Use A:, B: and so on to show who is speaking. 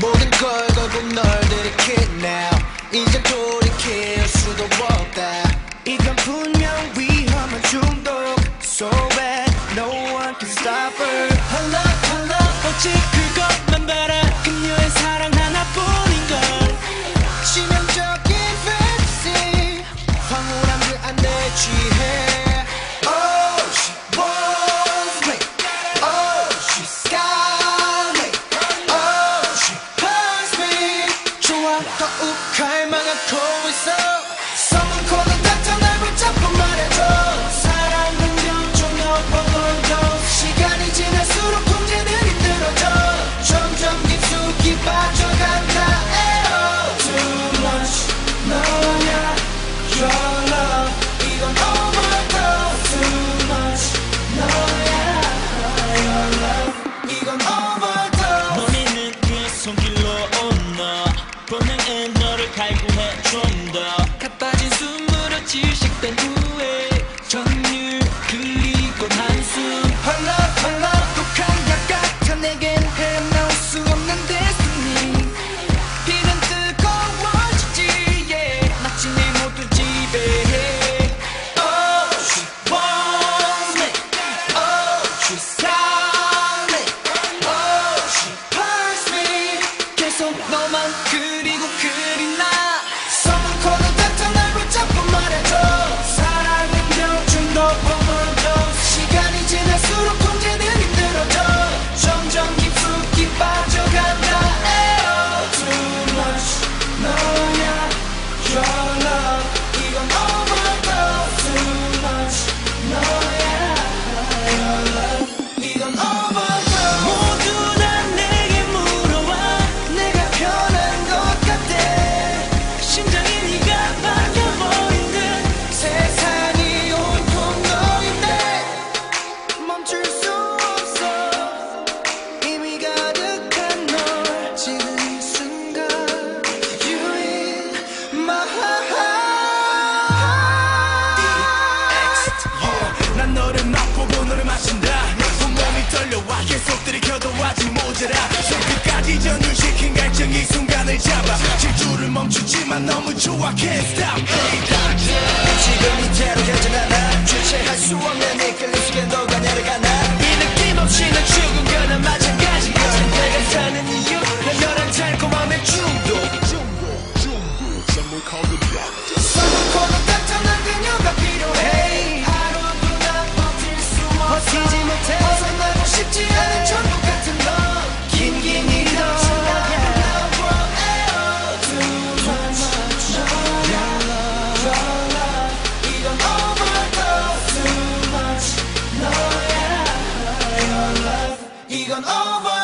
A: 모든 걸 걸고 널 들이킨 now 이젠 돌이킬 수도 없다 이건 분 욱할 망하고 있어 Someone call the doctor 날 붙잡고 말해줘 된 후에 전율 그리고 한숨 헐렁헐렁 독한 약 같아 내겐 헤어나올 수 없는 데스니 길은 뜨거워지지 yeah. 모두 지배해 She's she's
B: 멈추지만 너무 좋아 Can't stop, ain't stop gone over.